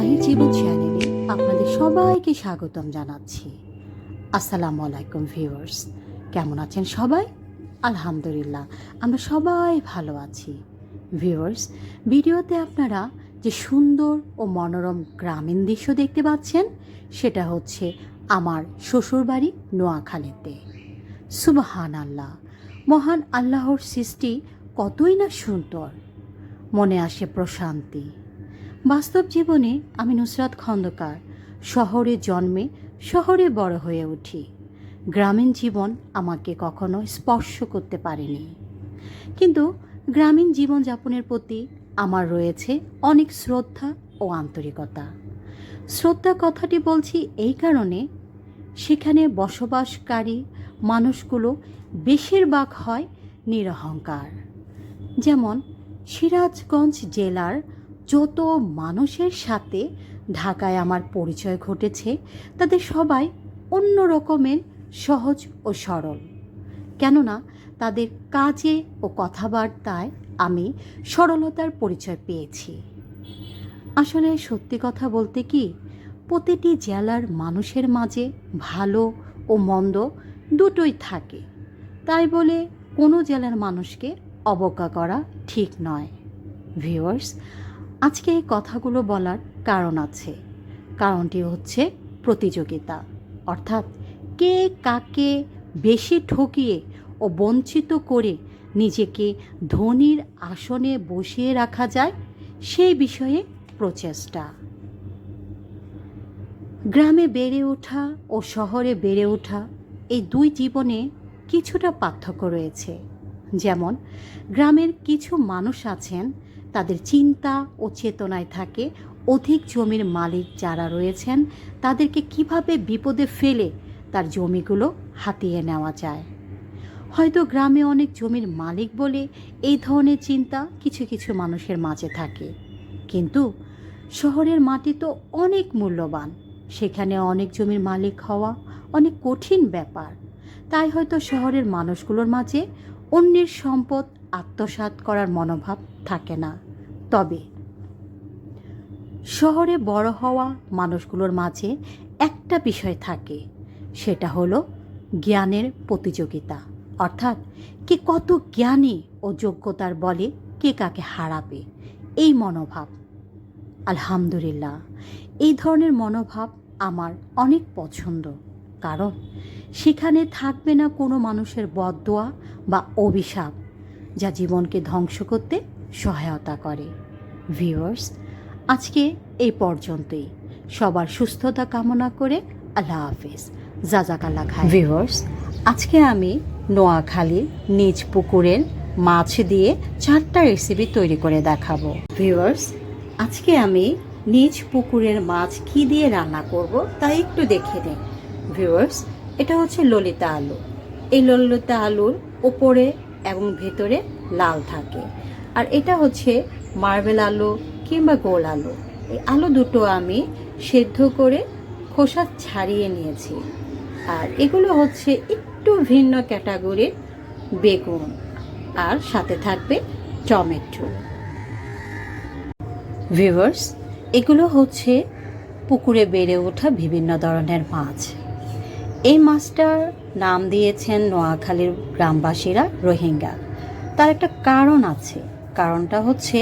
মাহির জীবন চ্যানেলে আপনাদের সবাইকে স্বাগতম জানাচ্ছি। আসসালামু আলাইকুম ভিউয়ার্স, কেমন আছেন সবাই? আলহামদুলিল্লাহ, আমরা সবাই ভালো আছি। ভিউয়ার্স, ভিডিওতে আপনারা যে সুন্দর ও মনোরম গ্রামীণ দৃশ্য দেখতে পাচ্ছেন, সেটা হচ্ছে আমার শ্বশুরবাড়ি নোয়াখালীতে। সুবহান আল্লাহ মহান আল্লাহর সৃষ্টি কতই না সুন্দর। মনে আসে প্রশান্তি বাস্তব জীবনে আমি নুসরাত খন্দকার। শহরে জন্মে শহরে বড় হয়ে উঠি। গ্রামীণ জীবন আমাকে কখনো স্পর্শ করতে পারেনি। কিন্তু গ্রামীণ জীবনযাপনের প্রতি আমার রয়েছে অনেক শ্রদ্ধা ও আন্তরিকতা। শ্রদ্ধা কথাটি বলছি এই কারণে, সেখানে বসবাসকারী মানুষগুলো বেশিরভাগ হয় নিরহংকার। যেমন সিরাজগঞ্জ জেলার যত মানুষের সাথে ঢাকায় আমার পরিচয় ঘটেছে, তাদের সবাই অন্য রকমের সহজ ও সরল। কেননা তাদের কাজে ও কথাবার্তায় আমি সরলতার পরিচয় পেয়েছি। আসলে সত্যি কথা বলতে কি, প্রতিটি জেলার মানুষের মাঝে ভালো ও মন্দ দুটোই থাকে। তাই বলে কোনো জেলার মানুষকে অবজ্ঞা করা ঠিক নয়। ভিউয়ার্স আজকে এই কথাগুলো বলার কারণ আছে। কারণটি হচ্ছে প্রতিযোগিতা। অর্থাৎ কে কাকে বেশি ঠকিয়ে ও বঞ্চিত করে নিজেকে ধনির আসনে বসিয়ে রাখা যায়, সেই বিষয়ে প্রচেষ্টা। গ্রামে বেড়ে ওঠা ও শহরে বেড়ে ওঠা এই দুই জীবনে কিছুটা পার্থক্য রয়েছে। যেমন, গ্রামের কিছু মানুষ আছেন তাদের চিন্তা ও চেতনায় থাকে। অধিক জমির মালিক যারা রয়েছেন, তাদেরকে কীভাবে বিপদে ফেলে তার জমিগুলো হাতিয়ে নেওয়া যায়। হয়তো গ্রামে অনেক জমির মালিক বলে এই ধরনের চিন্তা কিছু কিছু মানুষের মাঝে থাকে। কিন্তু শহরের মাটি তো অনেক মূল্যবান। সেখানে অনেক জমির মালিক হওয়া অনেক কঠিন ব্যাপার। তাই হয়তো শহরের মানুষগুলোর মাঝে অন্যের সম্পদ আত্মসাৎ করার মনোভাব থাকে না। তবে শহরে বড় হওয়া মানুষগুলোর মাঝে একটা বিষয় থাকে, সেটা হলো জ্ঞানের প্রতিযোগিতা। অর্থাৎ কে কত জ্ঞানী ও যোগ্যতার বলে কে কাকে হারাবে, এই মনোভাব। আলহামদুলিল্লাহ, এই ধরনের মনোভাব আমার অনেক পছন্দ। কারণ সেখানে থাকবে না কোনো মানুষের বদদোয়া বা অভিশাপ, যা জীবনকে ধ্বংস করতে সহায়তা করে। ভিউয়ার্স আজকে এই পর্যন্তই। সবার সুস্থতা কামনা করে আল্লাহ হাফিজ। জাজাকাল্লা খাই ভিউয়ার্স আজকে আমি নোয়াখালীর নিজ পুকুরের মাছ দিয়ে চারটা রেসিপি তৈরি করে দেখাবো। ভিউয়ার্স আজকে আমি নিজ পুকুরের মাছ কি দিয়ে রান্না করব তা একটু দেখে নিন ভিউয়ার্স এটা হচ্ছে ললিতা আলু। এই ললিতা আলুর ওপরে এবং ভেতরে লাল থাকে। আর এটা হচ্ছে মার্বেল আলু কিংবা গোল আলু। এই আলু দুটো আমি সেদ্ধ করে খোসা ছাড়িয়ে নিয়েছি। আর এগুলো হচ্ছে একটু ভিন্ন ক্যাটাগরির বেগুন। আর সাথে থাকবে টমেটো। ভিভার্স এগুলো হচ্ছে পুকুরে বেড়ে ওঠা বিভিন্ন ধরনের মাছ। এই মাছটার নাম দিয়েছেন নোয়াখালীর গ্রামবাসীরা রোহিঙ্গা। তার একটা কারণ আছে। কারণটা হচ্ছে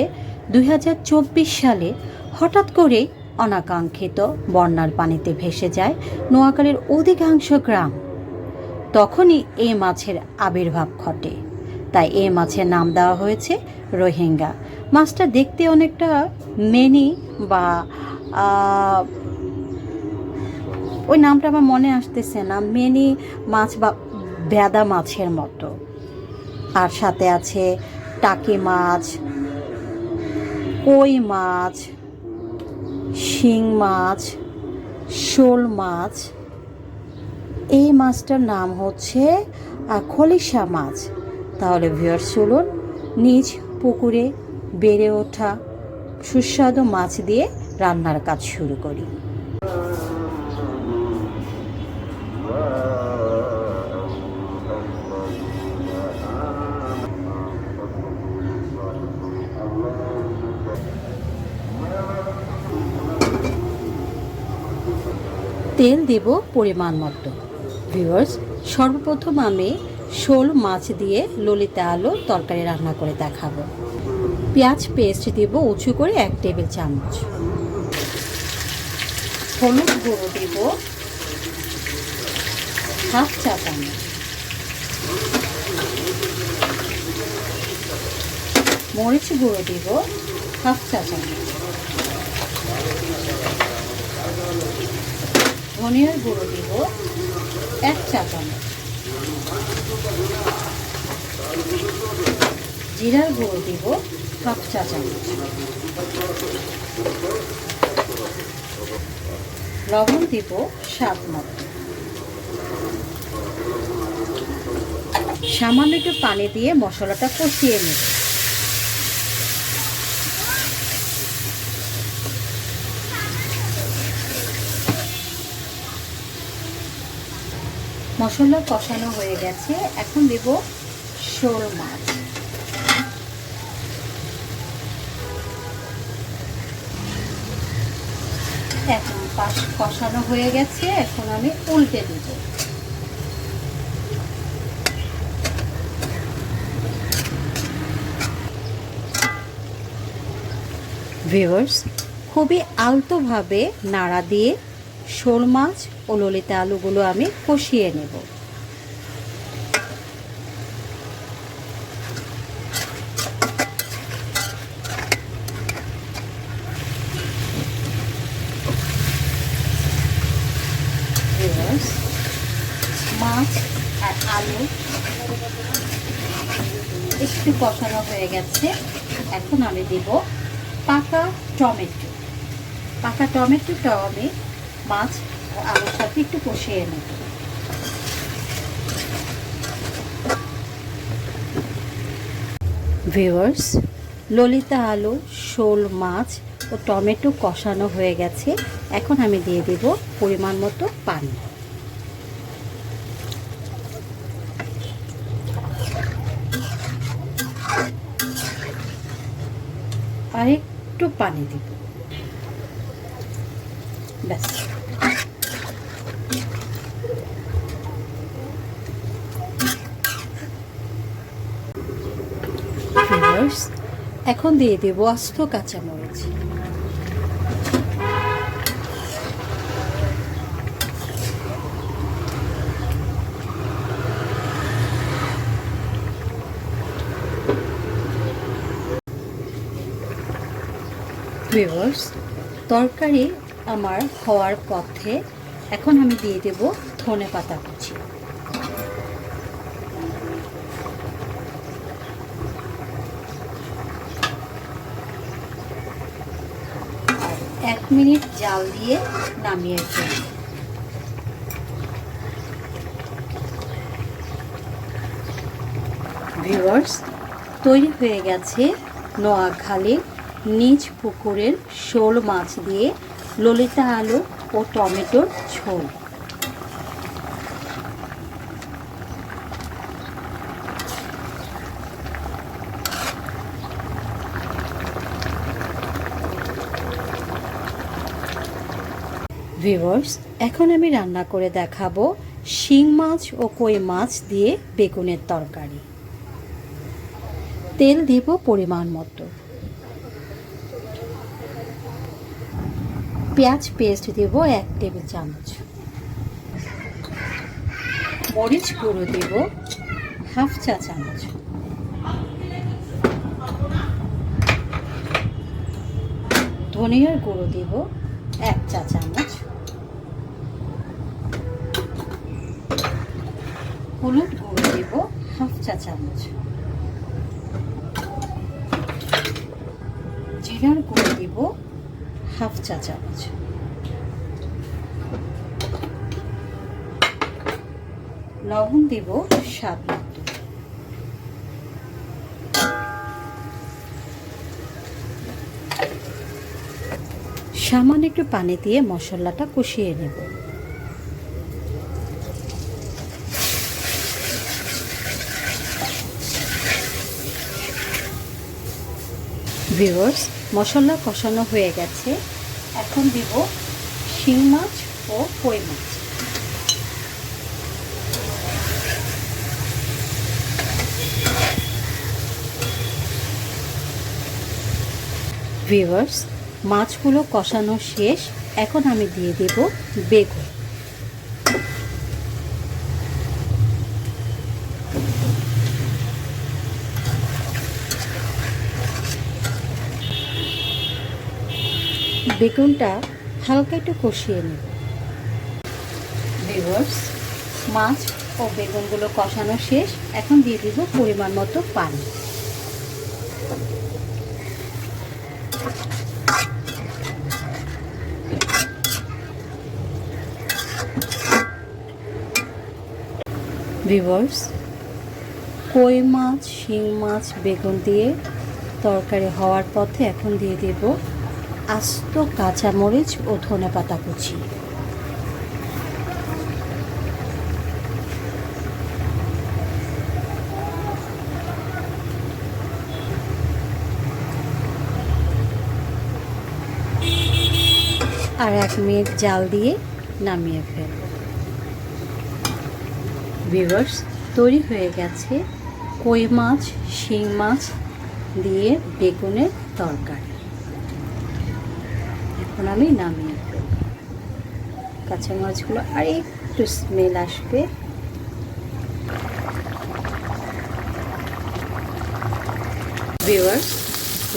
দুই হাজার চব্বিশ সালে হঠাৎ করেই অনাকাঙ্ক্ষিত বন্যার পানিতে ভেসে যায় নোয়াখালীর অধিকাংশ গ্রাম। তখনই এই মাছের আবির্ভাব ঘটে। তাই এই মাছের নাম দেওয়া হয়েছে রোহিঙ্গা। মাছটা দেখতে অনেকটা মেনি বা ওই নামটা আমার মনে আসতেছে না, মেনি মাছ বা ভেদা মাছের মতো। আর সাথে আছে টাকি মাছ, কই মাছ, শিং মাছ, শোল মাছ। এই মাছটার নাম হচ্ছে খলিশা মাছ। তাহলে ভিউয়ার্স চলুন নিজ পুকুরে বেড়ে ওঠা সুস্বাদু মাছ দিয়ে রান্নার কাজ শুরু করি। তেল দেব পরিমাণ মতো। ভিউয়ার্স সর্বপ্রথম আমি শোল মাছ দিয়ে ললিতা আলু তরকারি রান্না করে দেখাবো। পেঁয়াজ পেস্ট দেব উঁচু করে এক টেবিল চামচ। হলুদ গুঁড়ো দেব হাফ চা চামচ। মরিচ গুঁড়ো দিব হাফ চা চামচ। ধনিয়ার গুঁড়ো দিব, এক চা চামচ। জিরার গুঁড়ো দিব, হাফ চা চামচ। লবণ দিব, স্বাদ মতো। সামান্য একটু পানি দিয়ে মশলাটা কষিয়ে নেব। মশলা কষানো হয়ে গেছে। এখন দেব শোল মাছ। এখন পাশ কষানো হয়ে গেছে। এখন আমি উল্টে দেব। ভিউয়ার্স খুবই আলতোভাবে নাড়া দিয়ে শোল মাছ ও ললিতা আলুগুলো আমি কষিয়ে নেব। মাছ আর আলু একটু কষানো হয়ে গেছে। এখন আমি দিব পাকা টমেটো। পাকা টমেটোটাও আমি মাছ আলুর সাথে একটু কষিয়ে নেব। ভিউয়ার্স ললিতা আলু, শোল মাছ ও টমেটো কষানো হয়ে গেছে। এখন আমি দিয়ে দেব পরিমাণ মতো পানি। আর একটু পানি দিব। ব্যাস। এখন দিয়ে দেবো আস্ত কাঁচামরিচ। ভিউয়ার্স তরকারি আমার হওয়ার পথে এখন আমি দিয়ে দেব ধনে পাতা কুচি এক মিনিট জাল দিয়ে নামিয়ে ফেলব ভিউয়ার্স তৈরি হয়ে গেছে নোয়াখালীর নিজ পুকুরের শোল মাছ দিয়ে ললিতা আলু ও টমেটোর ঝোল। ভিউয়ার্স এখন আমি রান্না করে দেখাবো শিং মাছ ও কই মাছ দিয়ে বেগুনের তরকারি। তেল দিব পরিমাণ মতো। পেঁয়াজ পেস্ট দেব এক টেবিল চামচ। মরিচ গুঁড়ো দেব হাফ চা চামচ। ধনিয়ার গুঁড়ো দেব এক চা চামচ। হলুদ গুঁড়ো দেব হাফ চা চামচ। জিরার গুঁড়ো দেব হাফ চা চামচ। লবণ দেব স্বাদ মতো। সামান্য একটু পানি দিয়ে মশলাটা কষিয়ে নেব। ভিউয়ার্স মশলা কষানো হয়ে গেছে। এখন দেব শিং মাছ ও কই মাছ। ভিউয়ার্স মাছগুলো কষানো শেষ। এখন আমি দিয়ে দেব বেগুন। বেগুনটা হালকা একটু কষিয়ে নেব। ভিউয়ার্স মাছ ও বেগুনগুলো কষানো শেষ। এখন দিয়ে দিব পরিমাণ মতো পানি। ভিউয়ার্স কই মাছ, শিং মাছ, বেগুন দিয়ে তরকারি হওয়ার পথে এখন দিয়ে দেব আস্ত কাঁচামরিচ ও ধনে পাতা কুচি। আর এক মিনিট জাল দিয়ে নামিয়ে ফেলব ভিউয়ার্স, তৈরি হয়ে গেছে কই মাছ, শিং মাছ দিয়ে বেগুনের তরকারি। এখন আমি নামিয়ে ফেলব। কাঁচা মাছগুলো আর একটু স্মেল আসবে। ভিউয়ার্স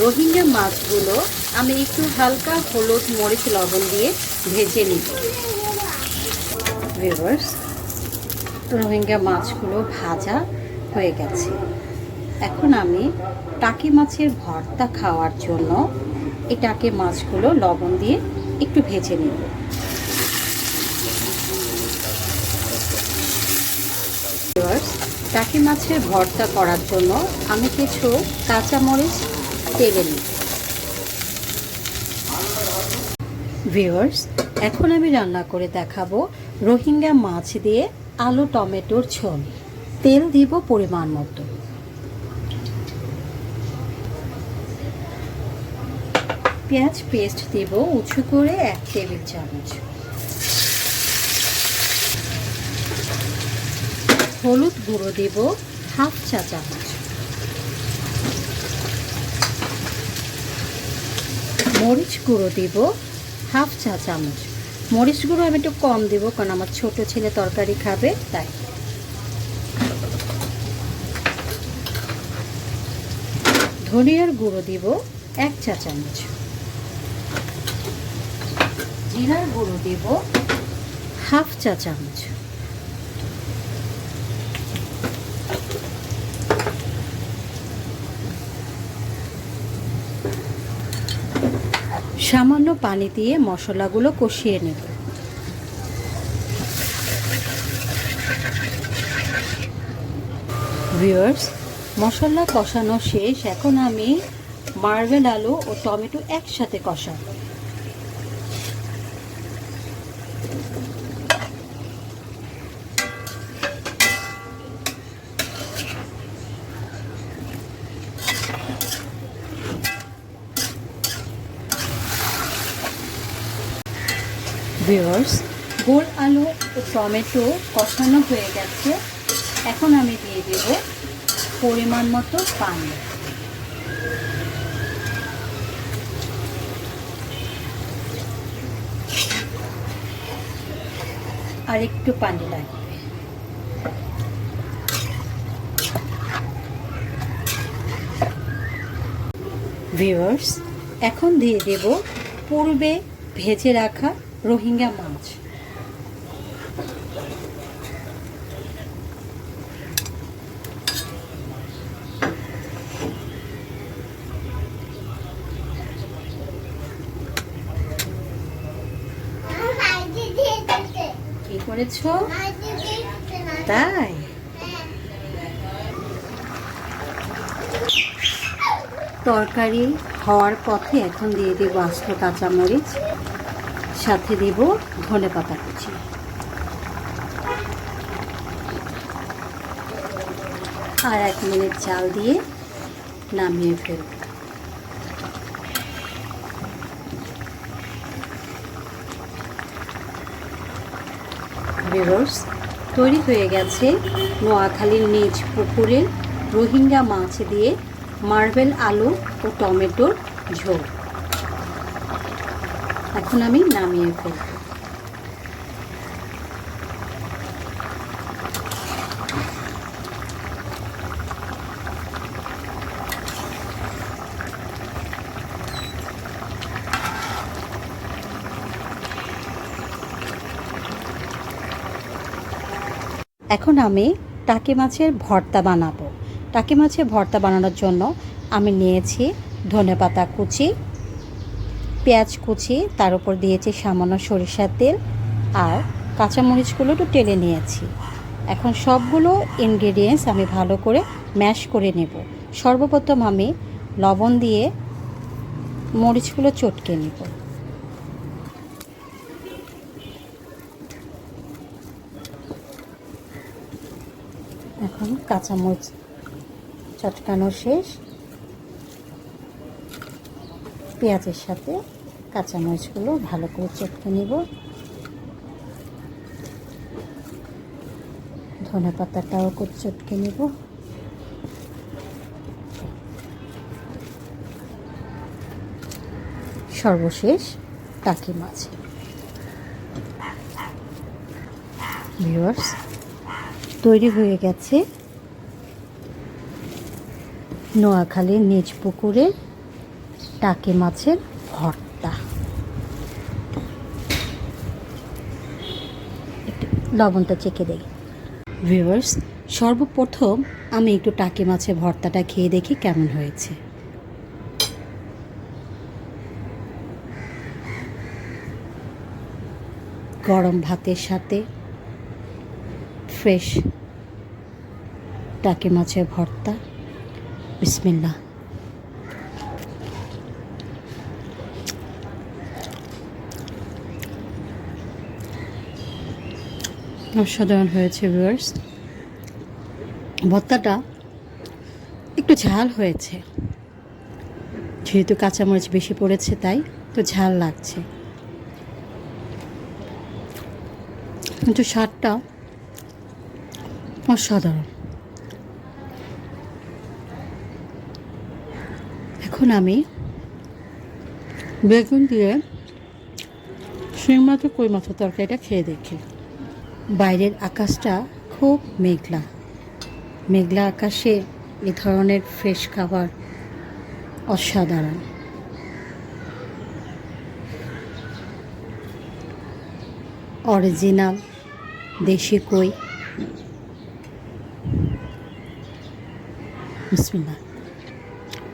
রোহিঙ্গা মাছগুলো আমি একটু হালকা হলুদ মরিচ লবণ দিয়ে ভেজে নিব। ভিউয়ার্স রোহিঙ্গা মাছগুলো ভাজা হয়ে গেছে। এখন আমি টাকি মাছের ভর্তা খাওয়ার জন্য এই টাকি মাছগুলো লবণ দিয়ে একটু ভেজে নেব। টাকি মাছের ভর্তা করার জন্য আমি কিছু কাঁচামরিচ তেলে নিই ভিউয়ার্স এখন আমি রান্না করে দেখাবো রোহিঙ্গা মাছ দিয়ে আলু টমেটোর ঝোল। তেল দিব পরিমাণ মতো। পেঁয়াজ পেস্ট দিব, উঁচু করে এক টেবিল চামচ। হলুদ গুঁড়ো দিব, হাফ চা চামচ। মরিচ গুঁড়ো দিব, হাফ চা চামচ। মরিচ গুঁড়ো আমি একটু কম দেবো, কারণ আমার ছোট ছেলে তরকারি খাবে, তাই। ধনিয়ার গুঁড়ো দিব, এক চা চামচ। জিরার গুঁড়ো দিব হাফ চা চামচ। সামান্য পানি দিয়ে মশলাগুলো কষিয়ে নেব। ভিউয়ার্স মশলা কষানো শেষ। এখন আমি মার্বেল আলু ও টমেটো একসাথে কষাবো। ভিউয়ার্স গোল আলু টমেটো কষানো হয়ে গেছে। এখন আমি দিয়ে দেব পরিমাণ মতো পানি। আর একটু পানি লাগবে। ভিউয়ার্স এখন দিয়ে দেব পূর্বে ভেজে রাখা রোহিঙ্গা মাছ। কি করেছ? তাই? তরকারি হওয়ার পথে এখন দিয়ে দেবো আস্ত কাঁচামরিচ। সাথে দেব ধনে পাতা কুচি। আর এক মিনিট চাল দিয়ে নামিয়ে ফেলব। তৈরি হয়ে গেছে নোয়াখালীর নিজ পুকুরের রোহিঙ্গা মাছ দিয়ে মার্বেল আলু ও টমেটোর ঝোল। এখন আমি নামিয়ে ফেলব। এখন আমি টাকি মাছের ভর্তা বানাবো। টাকি মাছের ভর্তা বানানোর জন্য আমি নিয়েছি ধনেপাতা কুচি পেঁয়াজ কুচি, তার উপর দিয়েছি সামান্য সরিষার তেল আর কাঁচামরিচগুলো একটু টেলে নিয়েছি। এখন সবগুলো ইনগ্রেডিয়েন্টস আমি ভালো করে ম্যাশ করে নেব। সর্বপ্রথম আমি লবণ দিয়ে মরিচগুলো চটকে নেব। এখন কাঁচামরিচ চটকানো শেষ। পেঁয়াজের সাথে কাঁচামরিচগুলো ভালো করে চটকে নেব। ধনে পাতাটাও করে চটকে নিব। সর্বশেষ টাকি মাছ। ভিউয়ার্স, তৈরি হয়ে গেছে নোয়াখালীর নিজ পুকুরে টাকি মাছের ভর্তা। লবণটা চেখে দেখি। ভিউয়ার্স, সর্বপ্রথম আমি একটু টাকি মাছের ভর্তাটা খেয়ে দেখি কেমন হয়েছে। গরম ভাতের সাথে ফ্রেশ টাকি মাছের ভর্তা। বিসমিল্লা অসাধারণ হয়েছে ভিউয়ার্স ভর্তাটা একটু ঝাল হয়েছে। যেহেতু কাঁচামরিচ বেশি পড়েছে তাই তো ঝাল লাগছে। কিন্তু স্বাদটা অসাধারণ। এখন আমি বেগুন দিয়ে শিং কই মাছের তরকারিটা খেয়ে দেখি। বাইরের আকাশটা খুব মেঘলা। মেঘলা আকাশে এ ধরনের ফ্রেশ খাবার অসাধারণ। অরিজিনাল দেশি কই।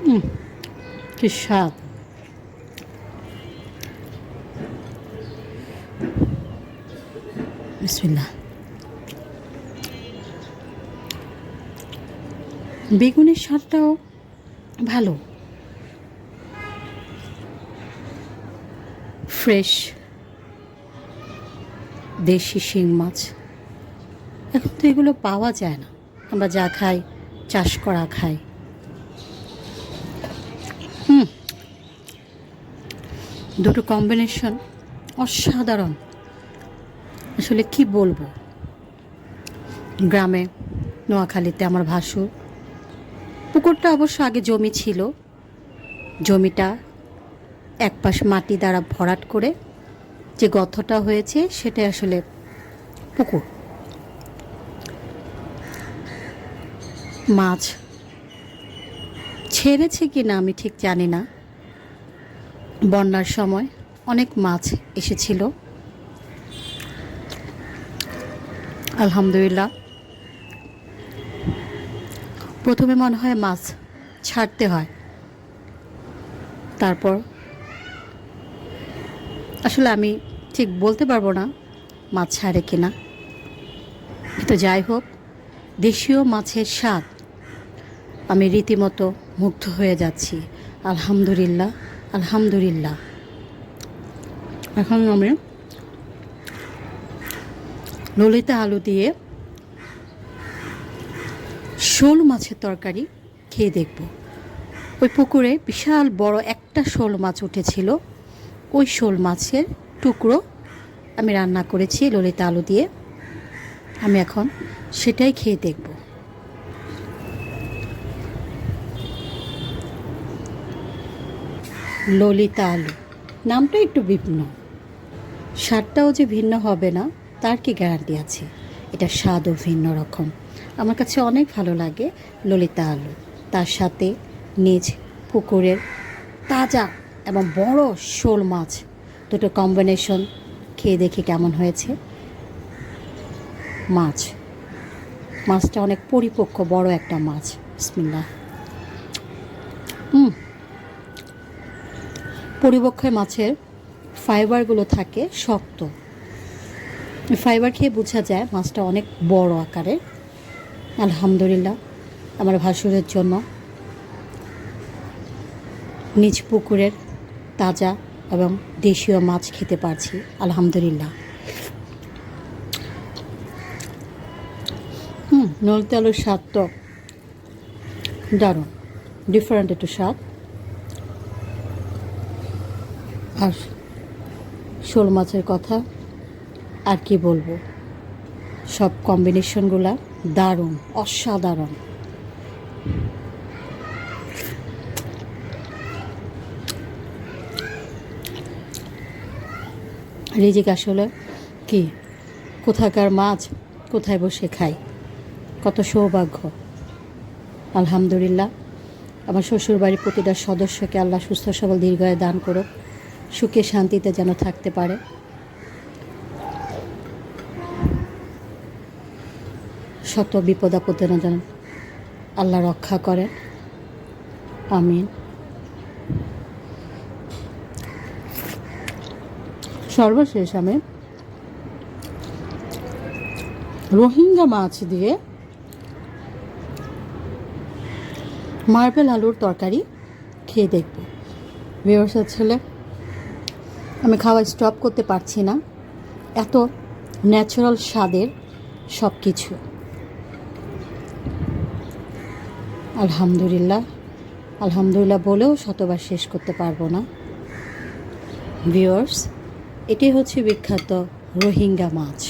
হুম কি স্বাদ। বিসমিল্লাহ। বেগুনের স্বাদটাও ভালো। ফ্রেশ। দেশি শিং মাছ। এখন তো এগুলো পাওয়া যায় না। আমরা যা খাই, চাষ করা খাই। হুম। দুটো কম্বিনেশন অসাধারণ। আসলে কি বলব? গ্রামে, নোয়াখালীতে আমার ভাসুর। পুকুরটা অবশ্য আগে জমি ছিল। জমিটা এক পাশ মাটি দ্বারা ভরাট করে যে গর্তটা হয়েছে সেটা আসলে পুকুর। মাছ ছেড়েছে কি না আমি ঠিক জানি না। বন্যার সময় অনেক মাছ এসেছিল। আলহামদুলিল্লাহ। প্রথমে মনে হয় মাছ ছাড়তে হয়। তারপর আসলে আমি ঠিক বলতে পারব না মাছ ছাড়ে কিনা। তো যাই হোক, দেশীয় মাছের স্বাদ আমি রীতিমতো মুগ্ধ হয়ে যাচ্ছি। আলহামদুলিল্লাহ আলহামদুলিল্লাহ। এখন আমি ললিতা আলু দিয়ে শোল মাছের তরকারি খেয়ে দেখব। ওই পুকুরে বিশাল বড় একটা শোল মাছ উঠেছিল। ওই শোল মাছের টুকরো আমি রান্না করেছি ললিতা আলু দিয়ে। আমি এখন সেটাই খেয়ে দেখব। ললিতা আলু। নামটা একটু ভিন্ন স্বাদটাও যে ভিন্ন হবে না। তার কি গ্যারান্টি আছে? এটা স্বাদও ভিন্ন রকম। আমার কাছে অনেক ভালো লাগে ললিতা আলু। তার সাথে নিজ পুকুরের তাজা এবং বড় শোল মাছ। দুটো কম্বিনেশন খেয়ে দেখি কেমন হয়েছে। মাছ। মাছটা অনেক পরিপক্ক, বড় একটা মাছ। বিসমিল্লাহ। হুম পরিপক্ষ মাছের ফাইবারগুলো থাকে শক্ত। ফাইবার খেয়ে বোঝা যায় মাছটা অনেক বড় আকারের আলহামদুলিল্লাহ, আমার ভাসুরের জন্য। নিজ পুকুরের তাজা এবং দেশীয় মাছ খেতে পারছি, আলহামদুলিল্লাহ। হুম নলতে আলুর স্বাদ তো দারুণ ডিফারেন্ট একটু স্বাদ। আর শোল মাছের কথা আর কি বলব? সব কম্বিনেশনগুলা দারুণ, অসাধারণ। রিজিক আসলে কি? কোথাকার মাছ কোথায় বসে খাই? কত সৌভাগ্য। আলহামদুলিল্লাহ, আমার শ্বশুরবাড়ির প্রতিটা সদস্যকে আল্লাহ সুস্থ সবল দীর্ঘায় দান করুক, সুখে শান্তিতে যেন থাকতে পারে। শত বিপদ আপদে না যেন আল্লাহ রক্ষা করেন আমিন। সর্বশেষ আমি রোহিঙ্গা মাছ দিয়ে মার্বেল আলুর তরকারি খেয়ে দেখব। ভিউয়ার্স ছেলে, আমি খাওয়া স্টপ করতে পারছি না। এত ন্যাচারাল স্বাদের সব কিছু আলহামদুলিল্লাহ। আলহামদুলিল্লাহ বলেও শতবার শেষ করতে পারব না। ভিউয়ার্স, এটি হচ্ছে বিখ্যাত রোহিঙ্গা মাছ।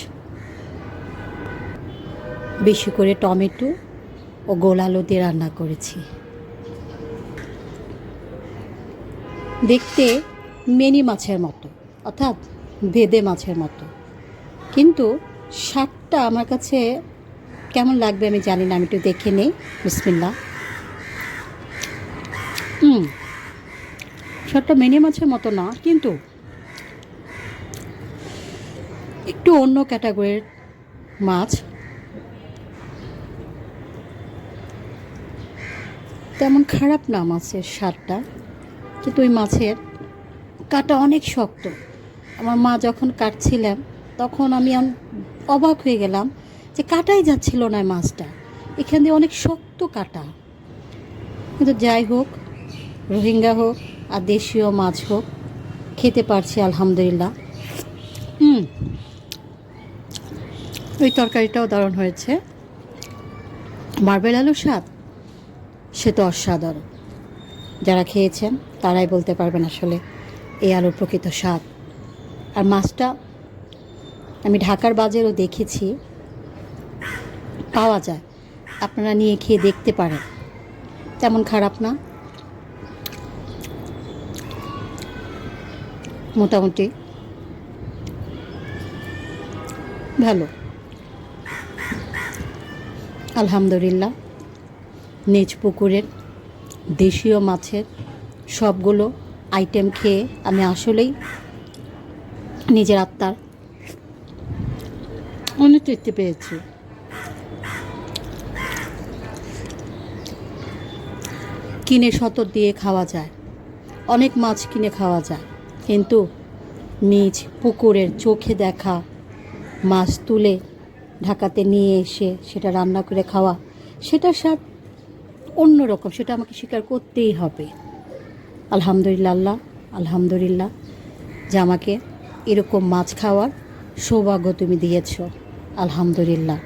বেশি করে টমেটো ও গোল আলু দিয়ে রান্না করেছি। দেখতে মেনি মাছের মতো, অর্থাৎ বেদে মাছের মতো। কিন্তু স্বাদটা আমার কাছে কেমন লাগবে আমি জানি না, আমি একটু দেখে নেই। বিসমিল্লা হুম স্বাদটা মেনে মাছের মতো না, কিন্তু একটু অন্য ক্যাটাগরির মাছ। তেমন খারাপ না মাছের স্বাদটা, কিন্তু ওই মাছের কাটা অনেক শক্ত। আমার মা যখন কাটছিলাম তখন আমি অবাক হয়ে গেলাম যে কাটাই যাচ্ছিল না মাছটা। এখান দিয়ে অনেক শক্ত কাটা। কিন্তু যাই হোক, রোহিঙ্গা হোক আর দেশীয় মাছ হোক, খেতে পারছি, আলহামদুলিল্লাহ। হুম। ওই তরকারিটাও দারুণ হয়েছে। মার্বেল আলুর স্বাদ? সে তো অসাধারণ। যারা খেয়েছেন, তারাই বলতে পারবেন আসলে এই আলুর প্রকৃত স্বাদ। আর মাছটা আমি ঢাকার বাজারেও দেখেছি। পাওয়া যায়। আপনারা নিয়ে খেয়ে দেখতে পারেন। তেমন খারাপ না। মোটামুটি। ভালো। আলহামদুলিল্লাহ। নিজ পুকুরের, দেশীয় মাছের সবগুলো আইটেম খেয়ে আমি আসলেই নিজের আত্মার অনেক তৃপ্তি পেয়েছি। কিনে শত দিয়ে খাওয়া যায়। অনেক মাছ কিনে খাওয়া যায়। কিন্তু নিজ পুকুরের চোখে দেখা মাছ তুলে ঢাকাতে নিয়ে এসে সেটা রান্না করে খাওয়া, সেটার স্বাদ অন্যরকম সেটা আমাকে স্বীকার করতেই হবে। আলহামদুলিল্লাহ, আল্লাহ, আলহামদুলিল্লাহ যে আমাকে এরকম মাছ খাওয়ার সৌভাগ্য তুমি দিয়েছ। আলহামদুলিল্লাহ।